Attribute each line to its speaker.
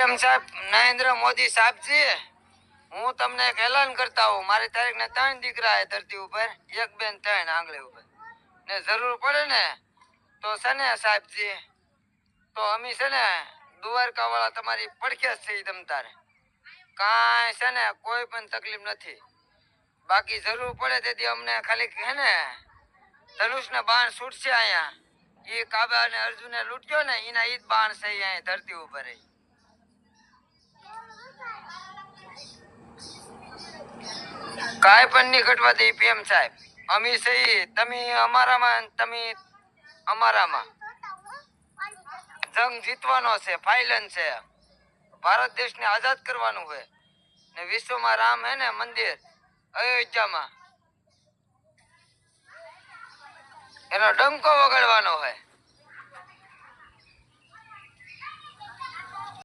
Speaker 1: PM સાહેબ, નરેન્દ્ર મોદી સાહેબજી, હું તમને એક એલાન કરતા હોઉં. મારી તારીખ ને ત્રણ દીકરા એ ધરતી ઉપર, એક બેન, ત્રણ આંગળી ઉપર. ને જરૂર પડે ને, તો છે ને સાહેબજી, તો અમે છે ને દ્વારકા વાળા તમારી પડખે જ છે તમ તારે. કાંઈ છે ને કોઈ પણ તકલીફ નથી. બાકી જરૂર પડે તેથી અમને ખાલી હે ને ધનુષ ને બાણ છૂટશે અહીંયા. એ કાબા અને અર્જુને લૂંટ્યો ને એના ઈ જ બાણ છે અહીંયા ધરતી ઉપર. ઈ. કાંઈ પણ નહીં ઘટવા દે પીએમ સાહેબ. અમે સહી તમે અમારામાં તમે અમારામાં. જંગ જીતવાનો છે ફાઇલન છે. ભારત દેશને આઝાદ કરવાનું છે. ને વિશ્વમાં રામ હે ને મંદિર, અયોધ્યામાં. એનો ડંકો વગાડવાનો હોય